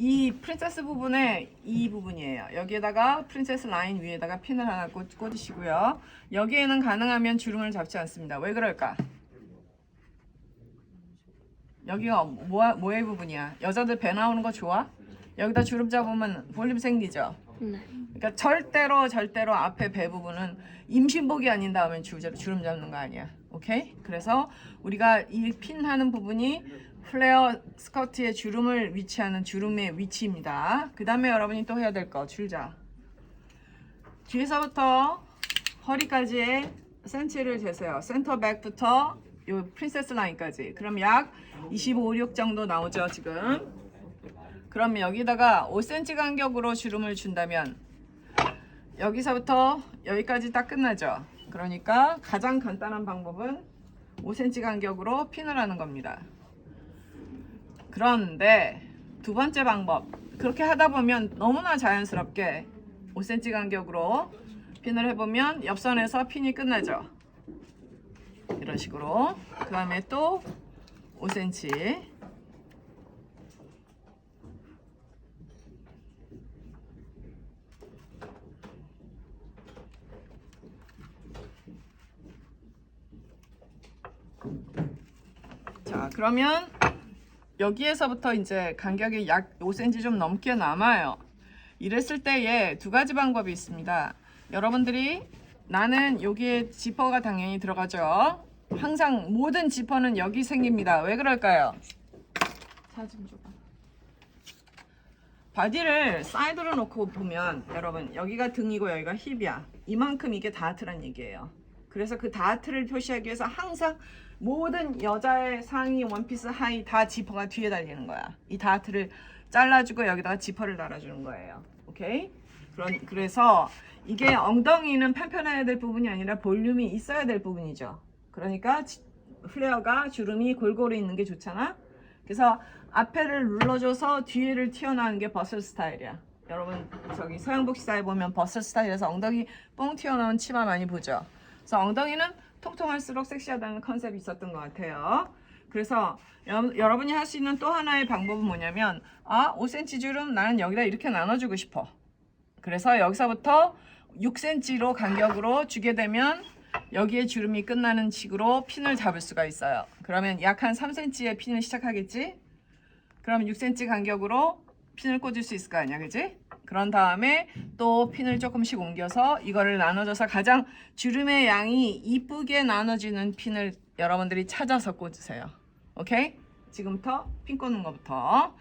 이 프린세스 부분에 이 부분이에요. 여기에다가 프린세스 라인 위에다가 핀을 하나 꽂, 꽂으시고요. 여기에는 가능하면 주름을 잡지 않습니다. 왜 그럴까? 여기가 뭐, 뭐의 부분이야? 여자들 배 나오는 거 좋아? 여기다 주름 잡으면 볼륨 생기죠? 네. 그러니까 절대로 절대로 앞에 배 부분은 임신복이 아닌 다음에 주, 주름 잡는 거 아니야. 오케이? 그래서 우리가 이 핀 하는 부분이 플레어 스커트의 주름을 위치하는 주름의 위치입니다. 그 다음에 여러분이 또 해야 될 거 줄자. 뒤에서부터 허리까지의 센치를 재세요. 센터 백부터 요 프린세스 라인까지. 그럼 약 25, 6 정도 나오죠, 지금. 그럼 여기다가 5cm 간격으로 주름을 준다면 여기서부터 여기까지 딱 끝나죠. 그러니까 가장 간단한 방법은 5cm 간격으로 핀을 하는 겁니다. 그런데 두 번째 방법. 그렇게 하다 보면 너무나 자연스럽게 5cm 간격으로 핀을 해보면 옆선에서 핀이 끝나죠. 이런 식으로. 그 다음에 또 5cm 자, 그러면 여기에서부터 이제 간격이 약 5cm 좀 넘게 남아요. 이랬을 때에 두 가지 방법이 있습니다. 여러분들이 나는 여기에 지퍼가 당연히 들어가죠. 항상 모든 지퍼는 여기 생깁니다. 왜 그럴까요? 사진 줘봐. 바디를 사이드로 놓고 보면 여러분 여기가 등이고 여기가 힙이야. 이만큼 이게 다 트란 얘기예요. 그래서 그 다트를 표시하기 위해서 항상 모든 여자의 상의 원피스 하의 다 지퍼가 뒤에 달리는 거야. 이 다트를 잘라주고 여기다가 지퍼를 달아주는 거예요. 오케이? 그런 그래서 이게 엉덩이는 편편해야 될 부분이 아니라 볼륨이 있어야 될 부분이죠. 그러니까 지- 플레어가 주름이 골고루 있는 게 좋잖아. 그래서 앞에를 눌러줘서 뒤에를 튀어나오는 게 버슬 스타일이야. 여러분 저기 서양복 시사에 보면 버슬 스타일에서 엉덩이 뻥 튀어나온 치마 많이 보죠. 그래서 엉덩이는 통통할수록 섹시하다는 컨셉이 있었던 것 같아요. 그래서 여, 여러분이 할 수 있는 또 하나의 방법은 뭐냐면 아 5cm 주름 나는 여기다 이렇게 나눠주고 싶어. 그래서 여기서부터 6cm로 간격으로 주게 되면 여기에 주름이 끝나는 식으로 핀을 잡을 수가 있어요. 그러면 약 한 3cm의 핀을 시작하겠지? 그럼 6cm 간격으로 핀을 꽂을 수 있을 거 아니야, 그지? 그런 다음에 또 핀을 조금씩 옮겨서 이거를 나눠줘서 가장 주름의 양이 이쁘게 나눠지는 핀을 여러분들이 찾아서 꽂으세요. 오케이? 지금부터 핀 꽂는 것부터.